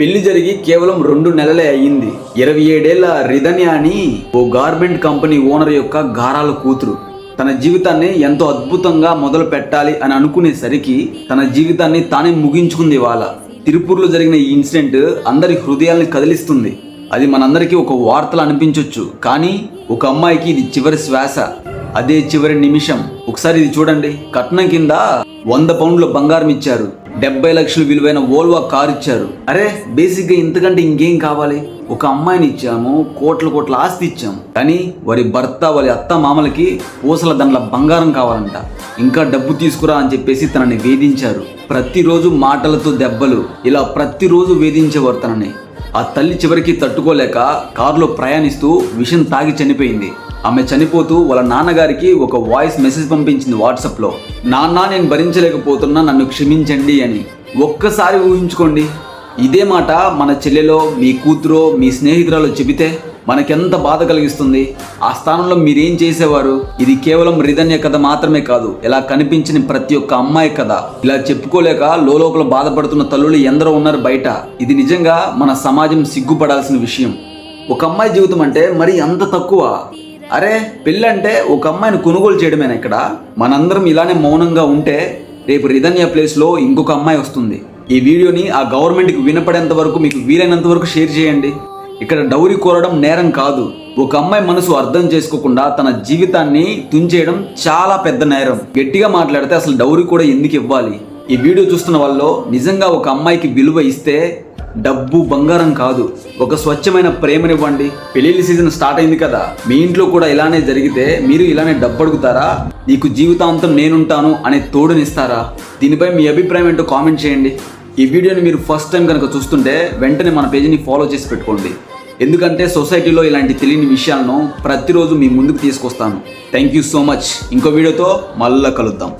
పెళ్ళి జరిగి కేవలం రెండు నెలలే అయ్యింది. ఇరవై ఏడేళ్ళ రిధన్య అని ఓ గార్మెంట్ కంపెనీ ఓనర్ యొక్క గారాల కూతురు. తన జీవితాన్ని ఎంతో అద్భుతంగా మొదలు పెట్టాలి అని అనుకునేసరికి తన జీవితాన్ని తానే ముగించుకుంది వాళ్ళ తిరుపూర్లో జరిగిన ఈ ఇన్సిడెంట్ అందరి హృదయాల్ని కదిలిస్తుంది. అది మనందరికీ ఒక వార్తలు అనిపించవచ్చు కానీ ఒక అమ్మాయికి ఇది చివరి శ్వాస. అదే చివరి నిమిషం. ఒకసారి ఇది చూడండి. కట్నం కింద వంద పౌండ్ల బంగారం ఇచ్చారు. డెబ్బై లక్షలు విలువైన ఓల్వా కార్ ఇచ్చారు. అరే బేసిక్గా ఇంతకంటే ఇంకేం కావాలి? ఒక అమ్మాయిని ఇచ్చాము కోట్ల కోట్ల ఆస్తి ఇచ్చాము. కానీ వారి భర్త వారి అత్త మామలకి పూసల దండ్ల బంగారం కావాలంట. ఇంకా డబ్బు తీసుకురా అని చెప్పేసి తనని వేధించారు. ప్రతిరోజు మాటలతో దెబ్బలు ఇలా ప్రతిరోజు వేధించేవారు తనని. ఆ తల్లి చివరికి తట్టుకోలేక కారులో ప్రయాణిస్తూ విషం తాగి చనిపోయింది. ఆమె చనిపోతూ వాళ్ళ నాన్నగారికి ఒక వాయిస్ మెసేజ్ పంపించింది వాట్సాప్లో. నాన్న నేను భరించలేకపోతున్నా నన్ను క్షమించండి అని. ఒక్కసారి ఊహించుకోండి. ఇదే మాట మన చెల్లెలో మీ కూతురో మీ స్నేహితురాలో చెబితే మనకెంత బాధ కలిగిస్తుంది? ఆ స్థానంలో మీరేం చేసేవారు? ఇది కేవలం రిధన్య కథ మాత్రమే కాదు ఇలా కనిపించిన ప్రతి ఒక్క అమ్మాయి కథ. ఇలా చెప్పుకోలేక లోపల బాధపడుతున్న తల్లులు ఎందరో ఉన్నారు బయట. ఇది నిజంగా మన సమాజం సిగ్గుపడాల్సిన విషయం. ఒక అమ్మాయి జీవితం అంటే మరి అంత తక్కువ. అరే పెళ్ళంటే ఒక అమ్మాయిని కొనుగోలు చేయడమేనా ఇక్కడ? మనందరం ఇలానే మౌనంగా ఉంటే రేపు రిధన్య ప్లేస్లో ఇంకొక అమ్మాయి వస్తుంది. ఈ వీడియోని ఆ గవర్నమెంట్కి వినపడేంత వరకు మీకు వీలైనంత వరకు షేర్ చేయండి. ఇక్కడ డౌరీ కోరడం నేరం కాదు. ఒక అమ్మాయి మనసు అర్థం చేసుకోకుండా తన జీవితాన్ని తుంచేయడం చాలా పెద్ద నేరం. గట్టిగా మాట్లాడితే అసలు డౌరీ కూడా ఎందుకు ఇవ్వాలి? ఈ వీడియో చూస్తున్న వాళ్ళు నిజంగా ఒక అమ్మాయికి విలువ ఇస్తే డబ్బు బంగారం కాదు ఒక స్వచ్ఛమైన ప్రేమనివ్వండి. పెళ్ళిళ్ళ సీజన్ స్టార్ట్ అయింది కదా మీ ఇంట్లో కూడా ఇలానే జరిగితే మీరు ఇలానే డబ్బు అడుగుతారా నీకు జీవితాంతం నేనుంటాను అనే తోడునిస్తారా? దీనిపై మీ అభిప్రాయం ఏంటో కామెంట్ చేయండి. ఈ వీడియోని మీరు ఫస్ట్ టైం కనుక చూస్తుంటే వెంటనే మన పేజీని ఫాలో చేసి పెట్టుకోండి. ఎందుకంటే సొసైటీలో ఇలాంటి తెలియని విషయాలను ప్రతిరోజు మీ ముందుకు తీసుకొస్తాను. Thank you so much. ఇంకో వీడియోతో మళ్ళీ కలుద్దాం.